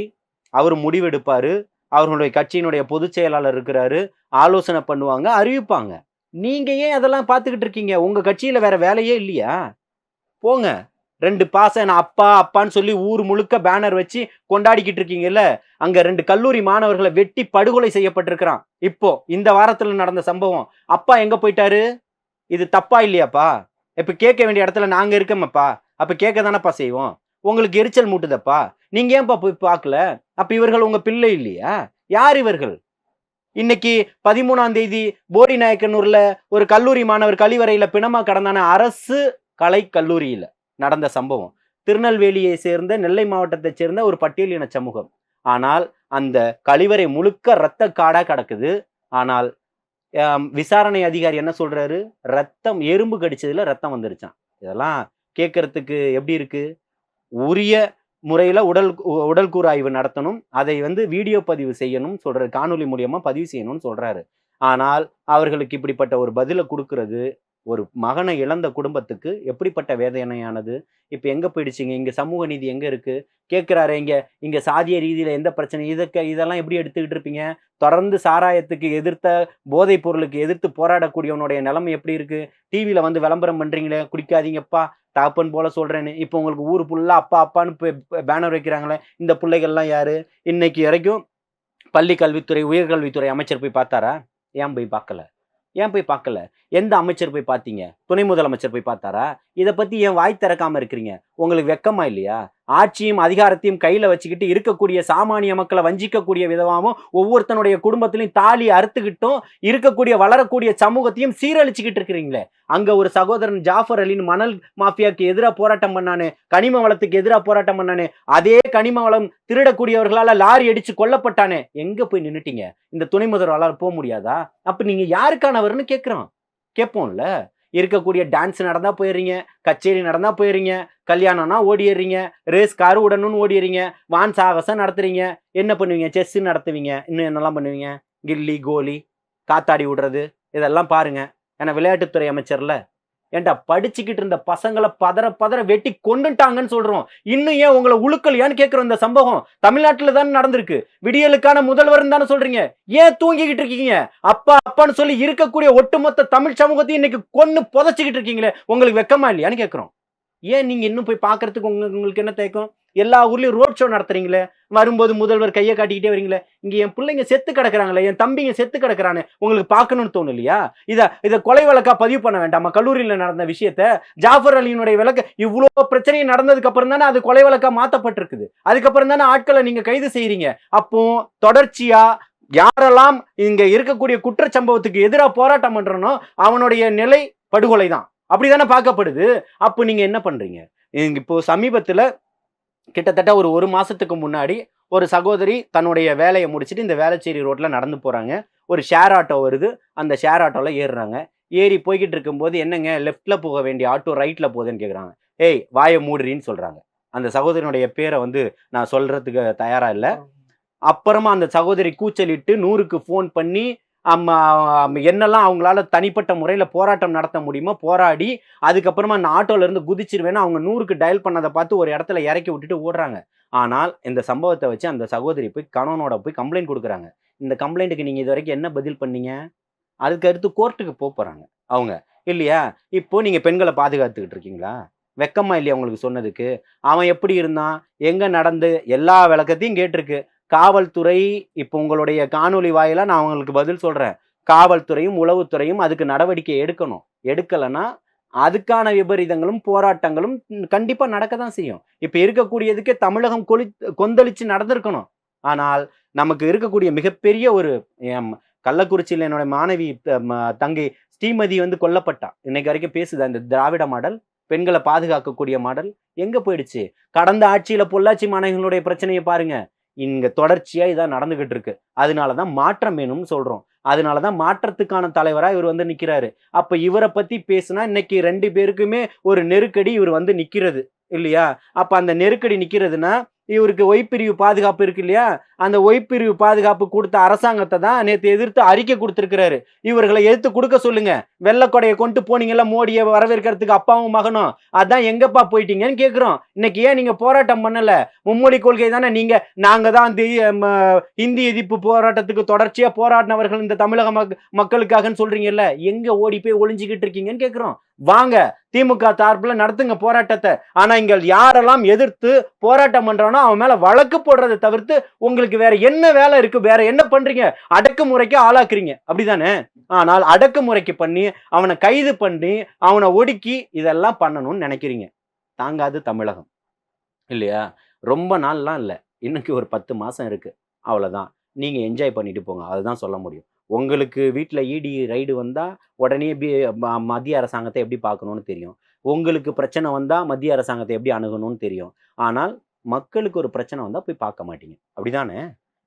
அவர் முடிவெடுப்பார். அவர்களுடைய கட்சியினுடைய பொதுச் செயலாளர் இருக்கிறாரு. ஆலோசனை பண்ணுவாங்க அறிவிப்பாங்க. நீங்கள் ஏன் அதெல்லாம் பார்த்துக்கிட்டு இருக்கீங்க? உங்கள் கட்சியில் வேற வேலையே இல்லையா? போங்க. ரெண்டு பாச நான் அப்பா அப்பான்னு சொல்லி ஊர் முழுக்க பேனர் வச்சு கொண்டாடிக்கிட்டு இருக்கீங்கல்ல? அங்க ரெண்டு கல்லூரி மாணவர்களை வெட்டி படுகொலை செய்யப்பட்டிருக்கிறான். இப்போ இந்த வாரத்தில் நடந்த சம்பவம். அப்பா எங்க போயிட்டாரு? இது தப்பா இல்லையாப்பா? இப்போ கேட்க வேண்டிய இடத்துல நாங்கள் இருக்கோமப்பா. அப்போ கேட்க தானேப்பா செய்வோம். உங்களுக்கு எரிச்சல் மூட்டுதப்பா? நீங்கள் ஏன்ப்பா போய் பார்க்கல? அப்போ இவர்கள் உங்கள் பிள்ளை இல்லையா? யார் இவர்கள்? இன்னைக்கு பதிமூணாம் தேதி போடி நாயக்கனூர்ல ஒரு கல்லூரி மாணவர் கழிவறையில பிணமா கடந்தான அரசு கலை கல்லூரியில நடந்த சம்பவம். திருநெல்வேலியை சேர்ந்த நெல்லை மாவட்டத்தைச் சேர்ந்த ஒரு பட்டியலின சமூகம். ஆனால் அந்த கழிவறை முழுக்க இரத்த காடாக கிடக்குது. ஆனால் விசாரணை அதிகாரி என்ன சொல்றாரு? ரத்தம் எறும்பு கடிச்சதுல ரத்தம் வந்துருச்சான் இதெல்லாம் கேட்கறதுக்கு எப்படி இருக்கு? உரிய முறையில் உடல் உ- உடல்கூறு ஆய்வு நடத்தணும். அதை வந்து வீடியோ பதிவு செய்யணும் சொல்றாரு. காணொலி மூலியமா பதிவு செய்யணும்னு சொல்றாரு. ஆனால் அவர்களுக்கு இப்படிப்பட்ட ஒரு பதிலை கொடுக்கறது ஒரு மகனை இழந்த குடும்பத்துக்கு எப்படிப்பட்ட வேதனையானது? இப்போ எங்கே போயிடுச்சுங்க? இங்கே சமூக நீதி எங்கே இருக்குது கேட்குறாரு இங்கே இங்கே சாதிய ரீதியில் எந்த பிரச்சனை? இதுக்கு இதெல்லாம் எப்படி எடுத்துக்கிட்டு இருப்பீங்க? தொடர்ந்து சாராயத்துக்கு எதிர்த்த போதைப் பொருளுக்கு எதிர்த்து போராடக்கூடியவனுடைய நிலைமை எப்படி இருக்குது டிவியில் வந்து விளம்பரம் பண்ணுறீங்களே குடிக்காதீங்கப்பா தகப்பன் போல சொல்கிறேன்னு இப்போ உங்களுக்கு ஊர் ஃபுல்லாக அப்பா அப்பான்னு பேனர் வைக்கிறாங்களே இந்த பிள்ளைகள்லாம் யார்? இன்னைக்கு வரைக்கும் பள்ளி கல்வித்துறை உயர்கல்வித்துறை அமைச்சர் போய் பார்த்தாரா? ஏன் போய் பார்க்கல? ஏன் போய் பார்க்கல? எந்த அமைச்சர் போய் பார்த்தீங்க? துணை முதலமைச்சர் போய் பார்த்தாரா? இதை பற்றி ஏன் வாய் திறக்காமல் இருக்கிறீங்க. உங்களுக்கு வெக்கமா இல்லையா? ஆட்சியும் அதிகாரத்தையும் கையில் வச்சுக்கிட்டு இருக்கக்கூடிய சாமானிய மக்களை வஞ்சிக்கக்கூடிய விதமாகவும் ஒவ்வொருத்தனுடைய குடும்பத்திலையும் தாலி அறுத்துக்கிட்டும் இருக்கக்கூடிய வளரக்கூடிய சமூகத்தையும் சீரழிச்சுக்கிட்டு இருக்கிறீங்களே. அங்கே ஒரு சகோதரன் ஜாஃபர் அலின் மணல் மாஃபியாவுக்கு எதிராக போராட்டம் பண்ணானே கனிம வளத்துக்கு எதிராக போராட்டம் பண்ணானே அதே கனிம வளம் திருடக்கூடியவர்களால் லாரி அடித்து கொல்லப்பட்டானே. எங்கே போய் நின்றுட்டீங்க இந்த துணை முதல்வரால் போக முடியாதா? அப்போ நீங்கள் யாருக்கானவர்னு கேட்குறோம் கேட்போம்ல இருக்கக்கூடிய டான்ஸ் நடந்தால் போயிடுறீங்க கச்சேரி நடந்தால் போயிடுறீங்க கல்யாணம்னா ஓடிடுறீங்க ரேஸ் கார் விடணும்னு ஓடிடுறீங்க வான் சாகசம் நடத்துறீங்க என்ன பண்ணுவீங்க? செஸ் நடத்துவீங்க இன்னும் என்னெல்லாம் பண்ணுவீங்க? கில்லி கோலி காத்தாடி விடுறது இதெல்லாம் பாருங்கள் ஏன்னா விளையாட்டுத்துறை அமைச்சரில் ஏன்டா படிச்சுக்கிட்டு இருந்த பசங்களை பதற பதற வெட்டி கொண்டுட்டாங்கன்னு சொல்றோம். இன்னும் ஏன் உங்களை உழுக்கலையான்னு கேட்குறோம் இந்த சம்பவம்? தமிழ்நாட்டில் தானே நடந்திருக்கு. விடியலுக்கான முதல்வர் தானே சொல்றீங்க. ஏன் தூங்கிக்கிட்டு இருக்கீங்க? அப்பா அப்பான்னு சொல்லி இருக்கக்கூடிய ஒட்டுமொத்த தமிழ் சமூகத்தையும் இன்னைக்கு கொண்டு புதைச்சிக்கிட்டு இருக்கீங்களே. உங்களுக்கு வெக்கமா இல்லையான்னு கேட்குறோம் ஏன் நீங்க இன்னும் போய் பார்க்கறதுக்கு உங்களுக்கு என்ன தேக்கம் எல்லா ஊர்லேயும் ரோட் ஷோ நடத்துறீங்களே? வரும்போது முதல்வர் கையை காட்டிக்கிட்டே வரீங்களே? இங்கே என் பிள்ளைங்க செத்து கிடக்குறாங்களே என் தம்பிங்க செத்து கிடக்குறானே உங்களுக்கு பார்க்கணும்னு தோணும் இல்லையா இதை இதை கொலை வழக்கா பதிவு பண்ண வேண்டாமா? கல்லூரியில நடந்த விஷயத்த ஜாஃபர் அலியினுடைய விளக்க இவ்வளோ பிரச்சனை நடந்ததுக்கு அப்புறம் தானே அது கொலை வழக்கா மாற்றப்பட்டிருக்குது அதுக்கப்புறம் தானே ஆட்களை நீங்க கைது செய்கிறீங்க அப்போ தொடர்ச்சியா யாரெல்லாம் இங்கே இருக்கக்கூடிய குற்றச்சம்பவத்துக்கு எதிராக போராட்டம் பண்றனோ அவனுடைய நிலை படுகொலை தான் அப்படிதானே பார்க்கப்படுது. அப்போ நீங்க என்ன பண்றீங்க? இப்போ சமீபத்துல கிட்டத்தட்ட ஒரு ஒரு மாசத்துக்கு முன்னாடி ஒரு சகோதரி தன்னுடைய வேலையை முடிச்சுட்டு இந்த வேளச்சேரி ரோட்ல நடந்து போறாங்க. ஒரு ஷேர் ஆட்டோ வருது. அந்த ஷேர் ஆட்டோல ஏறுறாங்க. ஏறி போய்கிட்டு இருக்கும்போது என்னங்க லெஃப்ட்ல போக வேண்டிய ஆட்டோ ரைட்ல போகுதுன்னு கேக்குறாங்க. ஏய் வாயை மூடுறின்னு சொல்றாங்க. அந்த சகோதரனுடைய பேரை வந்து நான் சொல்றதுக்கு தயாரா இல்லை. அப்புறமா அந்த சகோதரி கூச்சலிட்டு நூறுக்கு ஃபோன் பண்ணி என்னெல்லாம் அவங்களால தனிப்பட்ட முறையில் போராட்டம் நடத்த முடியுமோ போராடி அதுக்கப்புறமா நான் ஆட்டோலேருந்து குதிச்சிருவேன்னு அவங்க நூறுக்கு டயல் பண்ணதை பார்த்து ஒரு இடத்துல இறக்கி விட்டுட்டு ஓடுறாங்க. ஆனால் இந்த சம்பவத்தை வச்சு அந்த சகோதரி போய் கணவனோட போய் கம்ப்ளைண்ட் கொடுக்குறாங்க. இந்த கம்ப்ளைண்ட்டுக்கு நீங்கள் இது வரைக்கும் என்ன பதில் பண்ணீங்க? அதுக்கு அடுத்து கோர்ட்டுக்கு போக போகிறாங்க அவங்க. இல்லையா? இப்போ நீங்கள் பெண்களை பாதுகாத்துக்கிட்டு இருக்கீங்களா? வெக்கமா இல்லையா உங்களுக்கு சொன்னதுக்கு? அவன் எப்படி இருந்தான்? எங்கே நடந்து? எல்லா விளக்கத்தையும் கேட்டிருக்கு. காவல்துறை இப்போ உங்களுடைய காணொளி வாயிலாக நான் உங்களுக்கு பதில் சொல்கிறேன் காவல்துறையும் உளவுத்துறையும் அதுக்கு நடவடிக்கை எடுக்கணும். எடுக்கலைன்னா அதுக்கான விபரீதங்களும் போராட்டங்களும் கண்டிப்பாக நடக்க தான் செய்யும். இப்போ இருக்கக்கூடியதுக்கே தமிழகம் கொளி கொந்தளிச்சு நடந்திருக்கணும். ஆனால் நமக்கு இருக்கக்கூடிய மிகப்பெரிய ஒரு எம், கள்ளக்குறிச்சியில் என்னோட மாணவி தங்கை ஸ்ரீமதி வந்து கொல்லப்பட்டா. இன்னைக்கு வரைக்கும் பேசுது அந்த திராவிட மாடல் பெண்களை பாதுகாக்கக்கூடிய மாடல் எங்கே போயிடுச்சு? கடந்த ஆட்சியில் பொள்ளாச்சி மாணவிகளுடைய பிரச்சனையை பாருங்கள் இங்க தொடர்ச்சியா இதான் நடந்துகிட்டு இருக்கு அதனாலதான் மாற்றம் வேணும்னு சொல்றோம். அதனாலதான் மாற்றத்துக்கான தலைவரா இவர் வந்து நிக்கிறாரு. அப்ப இவரை பத்தி பேசுனா இன்னைக்கு ரெண்டு பேருக்குமே ஒரு நெருக்கடி இவர் வந்து நிக்கிறது இல்லையா? அப்ப அந்த நெருக்கடி நிக்கிறதுனா இவருக்கு ஒய்பிரிவு பாதுகாப்பு இருக்கு இல்லையா? அந்த ஒய்பிரிவு பாதுகாப்பு கொடுத்த அரசாங்கத்தை தான் நேற்று எதிர்த்து அறிக்கை கொடுத்துருக்கிறாரு. இவர்களை எதிர்த்து கொடுக்க சொல்லுங்க. வெள்ளக்கொடையை கொண்டு போனீங்கல்ல மோடியை வரவேற்கிறதுக்கு அப்பாவும் மகனும். அதான் எங்கப்பா போயிட்டீங்கன்னு கேட்குறோம் இன்னைக்கு ஏன் நீங்கள் போராட்டம் பண்ணலை? மும்மொழி கொள்கை தானே நீங்கள் நாங்கள் தான் தி- இந்தி எதிர்ப்பு போராட்டத்துக்கு தொடர்ச்சியாக போராடினவர்கள் இந்த தமிழக மக் மக்களுக்காகன்னு சொல்கிறீங்கல்ல எங்கே ஓடி போய் ஒளிஞ்சுக்கிட்டு இருக்கீங்கன்னு கேட்குறோம் வாங்க திமுக சார்பில் நடத்துங்க போராட்டத்தை. ஆனா இங்க யாரெல்லாம் எதிர்த்து போராட்டம் பண்றானோ அவன் மேல வழக்கு போடுறதை தவிர்த்து உங்களுக்கு வேற என்ன வேலை இருக்கு? வேற என்ன பண்றீங்க? அடக்குமுறைக்கு ஆளாக்குறீங்க. அப்படிதானே? ஆனால் அடக்குமுறைக்கு பண்ணி அவனை கைது பண்ணி அவனை ஒடுக்கி இதெல்லாம் பண்ணணும்னு நினைக்கிறீங்க. தாங்காது தமிழகம். இல்லையா? ரொம்ப நாள்லாம் இல்லை. இன்னைக்கு ஒரு பத்து மாசம் இருக்கு. அவ்வளவுதான். நீங்க என்ஜாய் பண்ணிட்டு போங்க. அதுதான் சொல்ல முடியும். உங்களுக்கு வீட்டில் இடி ரைடு வந்தால் உடனே மத்திய அரசாங்கத்தை எப்படி பார்க்கணும்னு தெரியும். உங்களுக்கு பிரச்சனை வந்தால் மத்திய அரசாங்கத்தை எப்படி அணுகணும்னு தெரியும். ஆனால் மக்களுக்கு ஒரு பிரச்சனை வந்தால் போய் பார்க்க மாட்டீங்க. அப்படிதானே?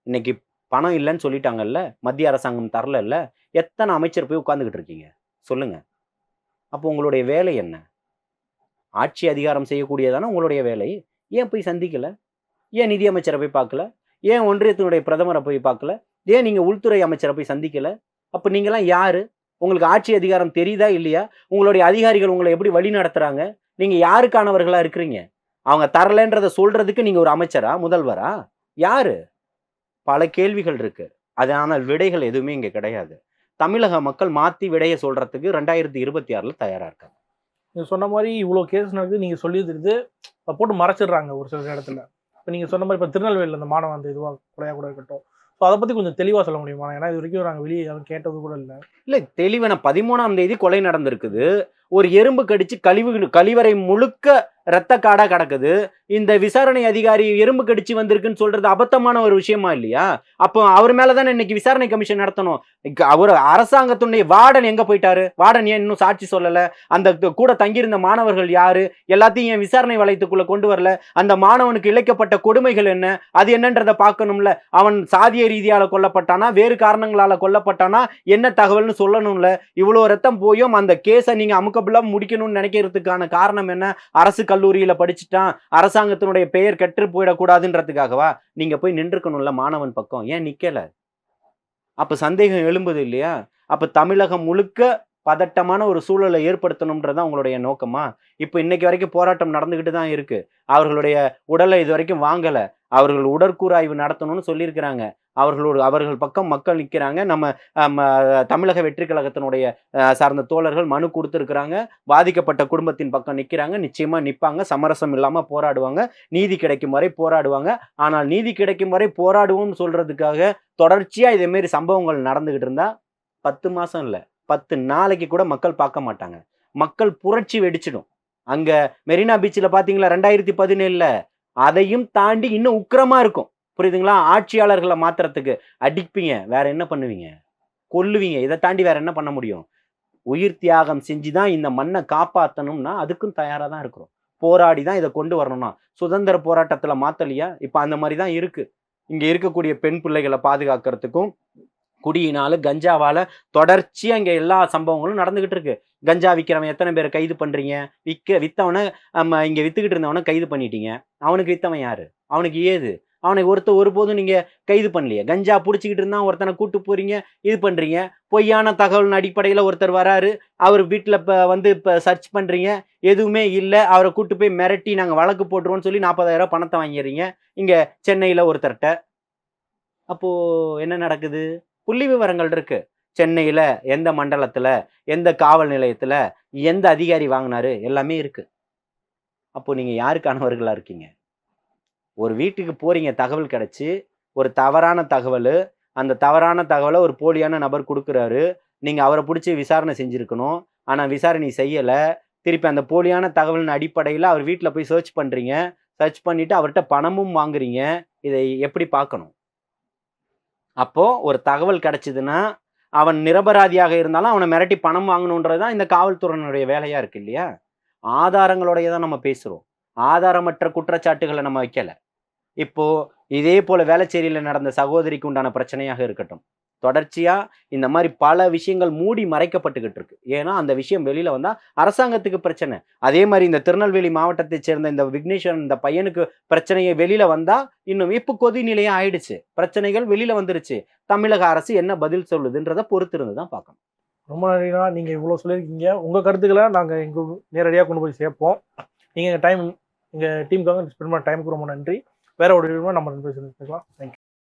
இன்னைக்கு பணம் இல்லைன்னு சொல்லிட்டாங்கல்ல மத்திய அரசாங்கம் தரல எத்தனை அமைச்சர் போய் உட்காந்துக்கிட்டு இருக்கீங்க? சொல்லுங்க. அப்போ உங்களுடைய வேலை என்ன? ஆட்சி அதிகாரம் செய்யக்கூடியதானே உங்களுடைய வேலை? ஏன் போய் சந்திக்கல? ஏன் நிதியமைச்சரை போய் பார்க்கல? ஏன் ஒன்றியத்தினுடைய பிரதமரை போய் பார்க்கல? ஏன் நீங்கள் உள்துறை அமைச்சரை போய் சந்திக்கலை? அப்போ நீங்களாம் யார்? உங்களுக்கு ஆட்சி அதிகாரம் தெரியுதா இல்லையா? உங்களுடைய அதிகாரிகள் உங்களை எப்படி வழி நடத்துகிறாங்க நீங்கள் யாருக்கானவர்களாக இருக்கிறீங்க? அவங்க தரலைன்றதை சொல்கிறதுக்கு நீங்கள் ஒரு அமைச்சரா? முதல்வரா? யார்? பல கேள்விகள் இருக்கு. அதனால விடைகள் எதுவுமே இங்கே கிடையாது. தமிழக மக்கள் மாற்றி விடையை சொல்கிறதுக்கு ரெண்டாயிரத்தி இருபத்தி ஆறில் தயாராக இருக்காங்க. நீங்கள் சொன்ன மாதிரி இவ்வளோ கேஸ் நடக்குது நீங்கள் சொல்லி தெரியுது போட்டு மறைச்சிடுறாங்க ஒரு சில இடத்துல. இப்போ நீங்கள் சொன்ன மாதிரி இப்போ திருநெல்வேலியில் அந்த மாணவன் அந்த இதுவாக கொலையாக கூட இருக்கட்டும். அதை பற்றி கொஞ்சம் தெளிவாக சொல்ல முடியுமா ஏன்னா இது வரைக்கும் நாங்கள் வெளியே யாரும் கேட்டது கூட இல்லை. இல்லை தெளிவான பதிமூணாம் தேதி கொலை நடந்திருக்குது. ஒரு எறும்பு கடிச்சு கழிவு கழிவறை முழுக்க இரத்த காடா கிடக்குது. இந்த விசாரணை அதிகாரி எறும்பு கடிச்சு வந்திருக்குன்னு சொல்றது அபத்தமான ஒரு விஷயமா இல்லையா? அப்போ அவர் மேலதானே இன்னைக்கு விசாரணை கமிஷன் நடத்தணும். அவர் அரசாங்கத்துடைய வார்டன் எங்க போயிட்டாரு? வார்டன் ஏன் இன்னும் சாட்சி சொல்லல? அந்த கூட தங்கியிருந்த மாணவர்கள் யாரு? எல்லாத்தையும் ஏன் விசாரணை வளையத்துக்குள்ள கொண்டு வரல? அந்த மாணவனுக்கு இழைக்கப்பட்ட கொடுமைகள் என்ன? அது என்னன்றதை பார்க்கணும்ல. அவன் சாதிய ரீதியால கொல்லப்பட்டானா? வேறு காரணங்களால கொல்லப்பட்டானா? என்ன தகவல்னு சொல்லணும்ல? இவ்வளோ ரத்தம் போயும் அந்த கேஸை நீங்க அமுக்கபிளா முடிக்கணும்னு நினைக்கிறதுக்கான காரணம் என்ன? அரசு கல்லூரியில் படிச்சுட்டான். அரசாங்கத்தினுடைய பெயர் கெட்டு போயிடக்கூடாதுன்றதுக்காகவா? நீங்கள் போய் நின்றுக்கணும்ல மாணவன் பக்கம். ஏன் நிற்கலை அப்போ சந்தேகம் எழும்புது இல்லையா? அப்போ தமிழகம் முழுக்க பதட்டமான ஒரு சூழலை ஏற்படுத்தணுன்றது உங்களுடைய நோக்கமா? இப்போ இன்னைக்கு வரைக்கும் போராட்டம் நடந்துக்கிட்டு தான் இருக்கு. அவர்களுடைய உடலை இது வரைக்கும் வாங்கலை. அவர்கள் உடற்கூறாய்வு நடத்தணும்னு சொல்லியிருக்கிறாங்க. அவர்களோட அவர்கள் பக்கம் மக்கள் நிற்கிறாங்க நம்ம தமிழக வெற்றி கழகத்தினுடைய சார்ந்த தோழர்கள் மனு கொடுத்துருக்குறாங்க. பாதிக்கப்பட்ட குடும்பத்தின் பக்கம் நிற்கிறாங்க நிச்சயமாக நிற்பாங்க சமரசம் இல்லாமல் போராடுவாங்க. நீதி கிடைக்கும் வரை போராடுவாங்க. ஆனால் நீதி கிடைக்கும் வரை போராடுவோம்னு சொல்கிறதுக்காக தொடர்ச்சியாக இதேமாரி சம்பவங்கள் நடந்துக்கிட்டு இருந்தால் பத்து மாதம் இல்லை. பத்து நாளைக்கு கூட மக்கள் பார்க்க மாட்டாங்க. மக்கள் புரட்சி வெடிச்சிடும். அங்கே மெரினா பீச்சில் பார்த்தீங்களா ரெண்டாயிரத்தி பதினேழில். அதையும் தாண்டி இன்னும் உக்கிரமாக இருக்கும். புரியுதுங்களா? ஆட்சியாளர்களை மாத்திரத்துக்கு அடிப்பீங்க. வேற என்ன பண்ணுவீங்க? கொல்லுவீங்க. இதை தாண்டி வேற என்ன பண்ண முடியும்? உயிர் தியாகம் செஞ்சு தான் இந்த மண்ணை காப்பாற்றணும்னா அதுக்கும் தயாராக தான் இருக்கிறோம். போராடி தான் இதை கொண்டு வரணும்னா. சுதந்திர போராட்டத்தில் மாத்தலையா? இப்போ அந்த மாதிரி தான் இருக்குது இங்கே இருக்கக்கூடிய பெண் பிள்ளைகளை பாதுகாக்கிறதுக்கும் குடியினால கஞ்சாவால் தொடர்ச்சியாக இங்கே எல்லா சம்பவங்களும் நடந்துகிட்டு இருக்கு. கஞ்சா விற்கிறவன் எத்தனை பேரை கைது பண்ணுறீங்க விற்க விற்றவனை நம்ம இங்கே வித்துக்கிட்டு இருந்தவனை கைது பண்ணிட்டீங்க. அவனுக்கு வித்தவன் யார்? அவனுக்கு ஏது? அவனை ஒருத்த ஒருபோதும் நீங்கள் கைது பண்ணலையே. கஞ்சா பிடிச்சிக்கிட்டு இருந்தால் ஒருத்தனை கூட்டு போகிறீங்க இது பண்ணுறீங்க பொய்யான தகவலின் அடிப்படையில் ஒருத்தர் வராரு அவர் வீட்டில் இப்போ வந்து இப்போ சர்ச் பண்ணுறீங்க எதுவுமே இல்லை அவரை கூட்டு போய் மிரட்டி நாங்கள் வழக்கு போட்டுருவோம்னு சொல்லி நாற்பதாயிரம் பணத்தை வாங்கிடுறீங்க. இங்கே சென்னையில் ஒருத்தர்கிட்ட. அப்போது என்ன நடக்குது? புள்ளி விவரங்கள் இருக்கு. சென்னையில் எந்த மண்டலத்தில் எந்த காவல் நிலையத்தில் எந்த அதிகாரி வாங்கினாரு? எல்லாமே இருக்குது அப்போது நீங்கள் யாருக்கானவர்களாக இருக்கீங்க? ஒரு வீட்டுக்கு போறீங்க தகவல் கிடச்சி ஒரு தவறான தகவல் அந்த தவறான தகவலை ஒரு போலியான நபர் கொடுக்குறாரு நீங்கள் அவரை பிடிச்சி விசாரணை செஞ்சுருக்கணும் ஆனால் விசாரணை செய்யலை திருப்பி அந்த போலியான தகவலின் அடிப்படையில் அவர் வீட்டில் போய் சர்ச் பண்ணுறீங்க சர்ச் பண்ணிவிட்டு அவர்கிட்ட பணமும் வாங்குறீங்க இதை எப்படி பார்க்கணும்? அப்போது ஒரு தகவல் கிடச்சிதுன்னா அவன் நிரபராதியாக இருந்தாலும் அவனை மிரட்டி பணம் வாங்கணுன்றது தான் இந்த காவல்துறையினுடைய வேலையாக இருக்கு இல்லையா? ஆதாரங்களோடைய தான் நம்ம பேசுகிறோம் ஆதாரமற்ற குற்றச்சாட்டுகளை நம்ம வைக்கல. இப்போ இதே போல வேளச்சேரியில் நடந்த சகோதரிக்கு உண்டான பிரச்சனையாக இருக்கட்டும். தொடர்ச்சியா இந்த மாதிரி பல விஷயங்கள் மூடி மறைக்கப்பட்டுக்கிட்டு இருக்கு. ஏன்னா அந்த விஷயம் வெளியில வந்தா அரசாங்கத்துக்கு பிரச்சனை. அதே மாதிரி இந்த திருநெல்வேலி மாவட்டத்தை சேர்ந்த இந்த விக்னேஸ்வரன் இந்த பையனுக்கு பிரச்சனையை வெளியில வந்தா இன்னும் இப்போ கொதிநிலையாக ஆயிடுச்சு. பிரச்சனைகள் வெளியில வந்துருச்சு. தமிழக அரசு என்ன பதில் சொல்லுதுன்றத பொறுத்து இருந்து தான் பார்க்கணும். ரொம்ப நன்றிண்ணா. நீங்க இவ்வளோ சொல்லியிருக்கீங்க. உங்க கருத்துக்களை நாங்க எங்கள் நேரடியாக கொண்டு போய் சேர்ப்போம். நீங்க டைம் எங்க டீமுக்காக ஸ்பெண்ட் பண்ண டைமுக்கு ரொம்ப நன்றி. வேற ஒரு விதமாக நம்ம ரெண்டு பேர் சொல்லிக்கலாம் தேங்க்யூ